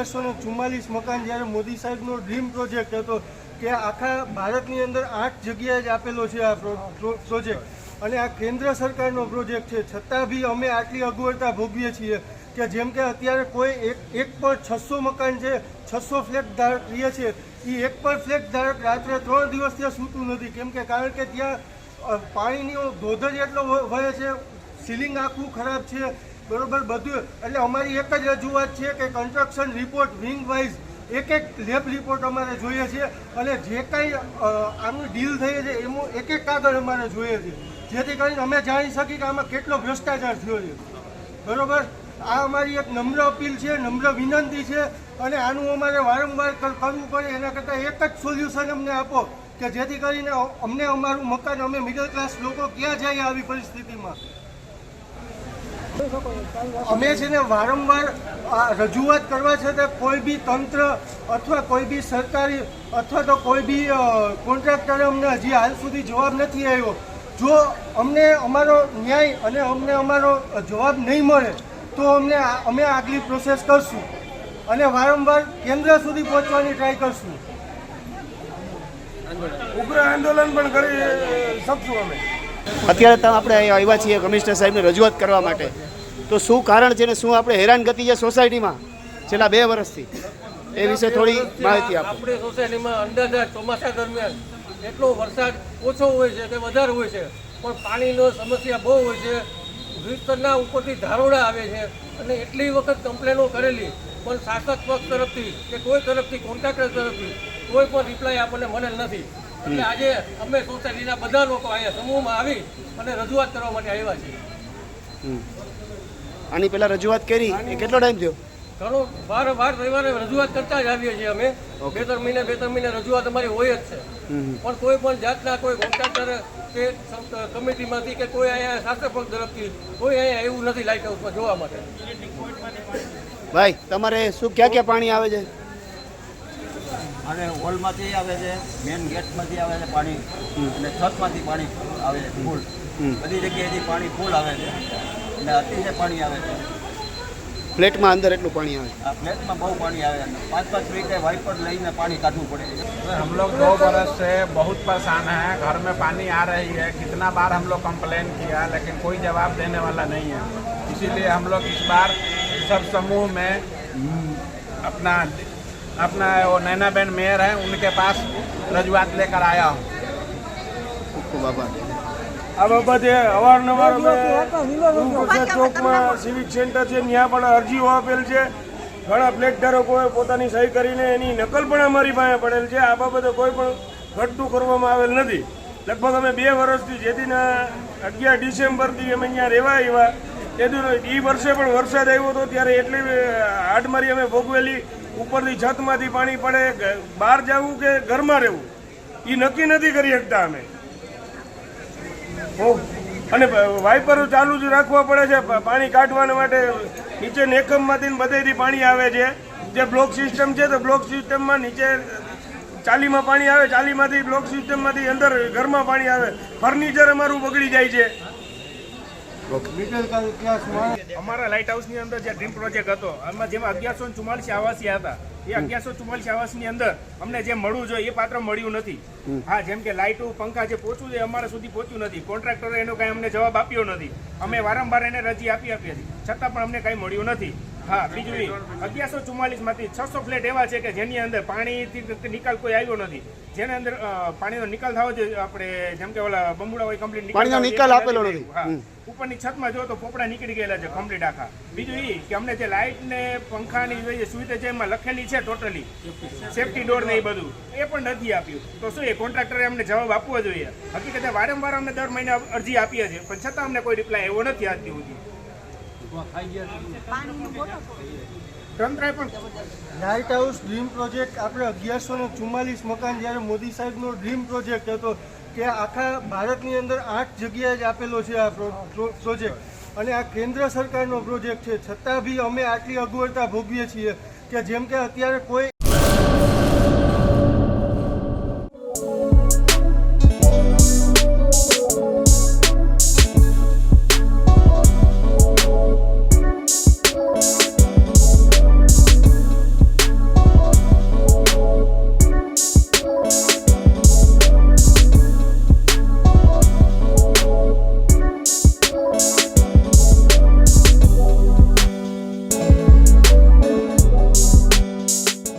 અગિયારસો ને ચુમ્માલીસ મકાન જ્યારે મોદી સાહેબનો ડ્રીમ પ્રોજેક્ટ હતો કે આખા ભારતની અંદર આઠ જગ્યાએ જ આપેલો છે આ પ્રો- પ્રો- પ્રોજેક્ટ અને આ કેન્દ્ર સરકારનો પ્રોજેક્ટ છે. છતાં બી અમે આટલી અગવડતા ભોગવીએ છીએ કે જેમ કે અત્યારે કોઈ એક એક પર છસો મકાન છે, છસો ફ્લેટ ધારક રહે છે. એ એક પર ફ્લેટ ધારક રાત્રે ત્રણ દિવસ ત્યાં સૂતું નથી. કેમ કે કારણ કે ત્યાં પાણીની પાણીનો ધોધ જ એટલો વહે છે, સીલિંગ આખું ખરાબ છે. બરોબર, બધું. એટલે અમારી એક જ રજૂઆત છે કે કન્સ્ટ્રક્શન રિપોર્ટ વિંગ વાઇઝ એક એક લેબ રિપોર્ટ અમારે જોઈએ છે અને જે કાંઈ આનું ડીલ થઈ છે એમાં એક એક કાગળ અમારે જોઈએ છે. જેથી કરીને અમે જાણી શકીએ કે આમાં કેટલો ભ્રષ્ટાચાર થયો છે. બરોબર? આ અમારી એક નમ્ર અપીલ છે, નમ્ર વિનંતી છે અને આનું અમારે વારંવાર કર- કરવું પડે. એના કરતાં એક જ સોલ્યુશન અમને આપો કે જેથી કરીને અમને અમારું મકાન, અમે મિડલ ક્લાસ લોકો ક્યાં જાય આવી પરિસ્થિતિમાં? અમે છે ને વારંવાર રજૂઆત કરવા છતાં કોઈ બી તંત્ર અથવા કોઈ બી સરકારી અથવા તો કોઈ બી કોન્ટ્રાક્ટરે અમને હજી હાલ સુધી જવાબ નથી આવ્યો જો અમને અમારો ન્યાય અને અમને અમારો જવાબ નહીં મળે, તો અમને અમે આગલી પ્રોસેસ કરશું અને વારંવાર કેન્દ્ર સુધી પહોંચવાની ટ્રાય કરશું. ઉગ્ર આંદોલન પણ કરી શકશું અમે. અત્યારે તો આપણે આવ્યા છીએ કમિશનર સાહેબને રજૂઆત કરવા માટે. તો શું કારણ છે ને શું આપણે હેરાનગતિ છે સોસાયટીમાં છેલ્લા બે વર્ષથી? એ વિશે થોડી માહિતી આપો. આપણી સોસાયટીમાં અંદાજા ચોમાસા દરમિયાન એટલો વરસાદ ઓછો હોય છે કે વધારે હોય છે પણ પાણીનો સમસ્યા બહુ હોય છે. વિસ્તરના ઉપરથી ધારોડા આવે છે અને એટલી વખત કમ્પ્લેનો કરેલી પણ શાસક પક્ષ તરફથી કે કોઈ તરફથી કોન્ટ્રાક્ટર તરફથી કોઈ પણ રિપ્લાય આપણને મળેલ નથી. એટલે આજે અમે સોસાયટીના બધા લોકો અહીંયા સમૂહમાં આવી અને રજૂઆત કરવા માટે આવ્યા છીએ. આની પેલા રજૂઆત કરી? એ કેટલો ટાઈમ થયો? ઘણો વાર બાર રવિવારે રજૂઆત કરતા જ આવીએ છીએ અમે. બે ત્રણ મહિને બે ત્રણ મહિને રજૂઆત અમારી હોય જ છે. પણ કોઈ પણ જાતના કોઈ કોન્ટ્રાક્ટર કે કમિટીમાંથી કે કોઈ અહીંયા શાસક પક્ષ તરફથી કોઈ અહીંયા એવું નથી લાઇટ હાઉસમાં જોવા માટે. ભાઈ તમારે શું ક્યાં ક્યાં પાણી આવે છે? અને હોલમાંથી આવે છે મેન ગેટમાંથી આવે છે પાણી અને છતમાંથી પાણી આવે છે ફૂલ બધી જગ્યાએથી પાણી ફૂલ આવે છે અને અતિશય પાણી આવે છે ફ્લેટમાં અંદર એટલું પાણી આવે આ ફ્લેટમાં બહુ પાણી આવે છે પાંચ પાંચ મિનિટે વાઇપર લઈને પાણી કાઢવું પડે છે हम लोग दो बरस से बहुत परेशान हैं घर में पानी आ रही है कितना बार हम लोग कंप्लेन किया लेकिन कोई जवाब देने वाला नहीं है इसीलिए हम लोग इस बार सब समूह में हम्म, अपना अपना वो नैना बेन मेयर है उनके पास रजुआत लेकर आया हूँ ખૂબ ખૂબ આભાર આ બાબતે અવારનવાર અમે ગુરુપ્રસાદ ચોકમાં સિવિક સેન્ટર છે ત્યાં પણ અરજીઓ આપેલ છે ઘણા ફ્લેટ ધારકોએ પોતાની સહી કરીને એની નકલ પણ અમારી પાસે પડેલ છે આ બાબતે કોઈ પણ ઘટતું કરવામાં આવેલ નથી લગભગ અમે બે વર્ષથી જેથીના અગિયાર ડિસેમ્બરથી અમે અહીંયા રહેવા આવ્યા તેથી એ વર્ષે પણ વરસાદ આવ્યો હતો ત્યારે એટલી હાડમારી અમે ભોગવેલી ઉપરથી છતમાંથી પાણી પડે બહાર જવું કે ઘરમાં રહેવું? એ નક્કી નથી કરી શકતા અમે. અને વાઇપરો ચાલુ જ રાખવા પડે છે પાણી કાઢવાના માટે નીચે નેકમમાંથી બધેથી પાણી આવે છે. જે બ્લોક સિસ્ટમ છે તો બ્લોક સિસ્ટમમાં નીચે ચાલીમાં પાણી આવે, ચાલીમાંથી બ્લોક સિસ્ટમમાંથી અંદર ઘરમાં પાણી આવે. ફર્નિચર અમારું બગડી જાય છે. અમારા લાઇટ હાઉસની અંદર જે ડ્રીમ પ્રોજેક્ટ હતો એમાં જેમાં અગિયારસો ચુમ્માલીસ આવાસી હતા. એ અગિયારસો ચુમ્માલીસ આવાસની અંદર અમને જે મળવું જોઈએ એ પાત્ર મળ્યું નથી. હા જેમ કે લાઇટો પંખા જે પહોંચવું જોઈએ અમારા સુધી પહોંચ્યું નથી. કોન્ટ્રાક્ટરે એનો કાંઈ અમને જવાબ આપ્યો નથી. અમે વારંવાર એને રજી આપી આપી હતી. છતાં પણ અમને કાંઈ મળ્યું નથી. હા બીજું એ અગિયારસો ચુમ્માલીસ છસો ફ્લેટ એવા છે કે જેની અંદર પાણીથી નિકાલ કોઈ આવ્યો નથી. જેના અંદર પાણીનો નિકાલ થવો જોઈએ. આપણે જેમ કે ઓલા બંબુડા હોય કમ્પ્લીટ પાણીનો નિકાલ આપેલો નથી. હા. ઉપરની છતમાં જો તો પોપડા નીકળી ગયેલા છે કમ્પ્લીટ આખા. બીજું એ કે અમને જે લાઇટ ને પંખાની જે સુવિધા છે એમાં લખેલી છે ટોટલી સેફટી ડોર ને એ બધું. એ પણ નથી આપ્યું. તો શું એ કોન્ટ્રાક્ટરે અમને જવાબ આપવો જોઈએ? હકીકતે વારંવાર અમને દર મહિને અરજી આપીએ છીએ. પણ છતાં અમને કોઈ રિપ્લાય એવો નથી આજથી સુધી. તંત્રએ હાઉસ ડ્રીમ પ્રોજેક્ટ આપણે અગિયારસો ને ચુમ્માલીસ મકાન જ્યારે મોદી સાહેબનો ડ્રીમ પ્રોજેક્ટ હતો, કે આખા ભારતની અંદર આઠ જગ્યાએ જ આપેલો છે આ પ્રો- પ્રો- પ્રોજેક્ટ અને આ કેન્દ્ર સરકારનો પ્રોજેક્ટ છે. છતાં બી અમે આટલી અગવડતા ભોગવીએ છીએ કે જેમ કે અત્યારે કોઈ